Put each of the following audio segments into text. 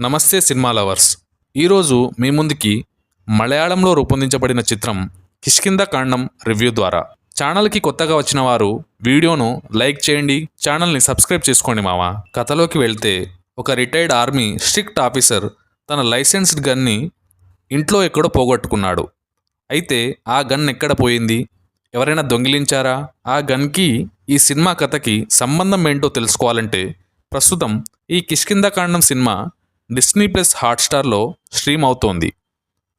నమస్తే cinema lovers. ఈరోజు మీ ముందుకి మలయాళంలో రూపొందించబడిన చిత్రం కిష్కింద కాండం రివ్యూ ద్వారా. ఛానల్కి కొత్తగా వచ్చిన వారు వీడియోను లైక్ చేయండి ఛానల్ని సబ్స్క్రైబ్ చేసుకోండి మామ కథలోకి వెళ్తే ఒక రిటైర్డ్ ఆర్మీ స్ట్రిక్ట్ ఆఫీసర్ తన లైసెన్స్డ్ గన్ని ఇంట్లో ఎక్కడో పోగొట్టుకున్నాడు. అయితే ఆ గన్ ఎక్కడ పోయింది? ఎవరైనా దొంగిలించారా? ఆ గన్కి ఈ సినిమా కథకి సంబంధం ఏంటో తెలుసుకోవాలంటే ప్రస్తుతం ఈ కిష్కిందకాండం సినిమా డిస్నీ ప్లస్ హాట్స్టార్లో స్ట్రీమ్ అవుతోంది.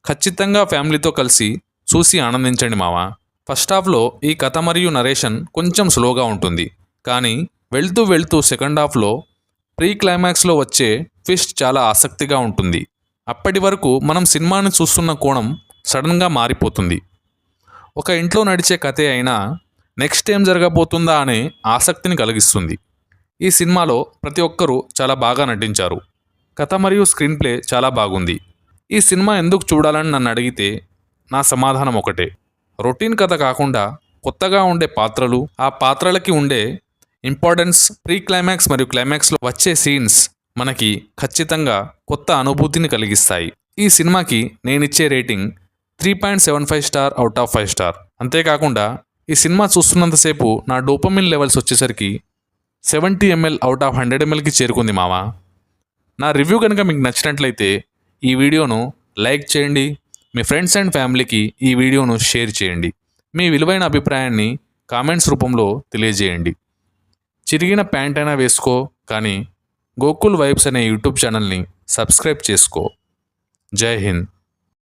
ఖచ్చితంగా ఫ్యామిలీతో కలిసి చూసి ఆనందించండి మావా. ఫస్ట్ హాఫ్లో ఈ కథ మరియు నరేషన్ కొంచెం స్లోగా ఉంటుంది. కానీ వెళ్తూ వెళ్తూ సెకండ్ హాఫ్లో ప్రీ క్లైమాక్స్లో వచ్చే ట్విస్ట్ చాలా ఆసక్తిగా ఉంటుంది. అప్పటి వరకు మనం సినిమాని చూస్తున్న కోణం సడన్గా మారిపోతుంది. ఒక ఇంట్లో నడిచే కథే అయినా నెక్స్ట్ ఏం జరగబోతుందా అనే ఆసక్తిని కలిగిస్తుంది. ఈ సినిమాలో ప్రతి ఒక్కరూ చాలా బాగా నటించారు. కథ మరియు స్క్రీన్ ప్లే చాలా బాగుంది. ఈ సినిమా ఎందుకు చూడాలని నన్ను అడిగితే నా సమాధానం ఒకటే. రొటీన్ కథ కాకుండా కొత్తగా ఉండే పాత్రలు ఆ పాత్రలకి ఉండే ఇంపార్టెన్స్ ప్రీ క్లైమాక్స్ మరియు క్లైమాక్స్లో వచ్చే సీన్స్ మనకి ఖచ్చితంగా కొత్త అనుభూతిని కలిగిస్తాయి. ఈ సినిమాకి నేనిచ్చే rating three point seven five star out of five star. అంతేకాకుండా ఈ సినిమా చూస్తున్నంతసేపు నా డోపమిన్ లెవెల్స్ వచ్చేసరికి seventy ML out of hundred ఎంఎల్కి చేరుకుంది మావా. నా రివ్యూ కనుక మీకు నచ్చినట్లయితే ఈ వీడియోను లైక్ చేయండి. మీ ఫ్రెండ్స్ అండ్ ఫ్యామిలీకి ఈ వీడియోను షేర్ చేయండి. మీ విలువైన అభిప్రాయాన్ని కామెంట్స్ రూపంలో తెలియజేయండి. చిరిగిన ప్యాంట్ అయినా వేసుకో కానీ గోకుల్ వైబ్స్ అనే యూట్యూబ్ ఛానల్ని సబ్స్క్రైబ్ చేసుకో. జై హింద్.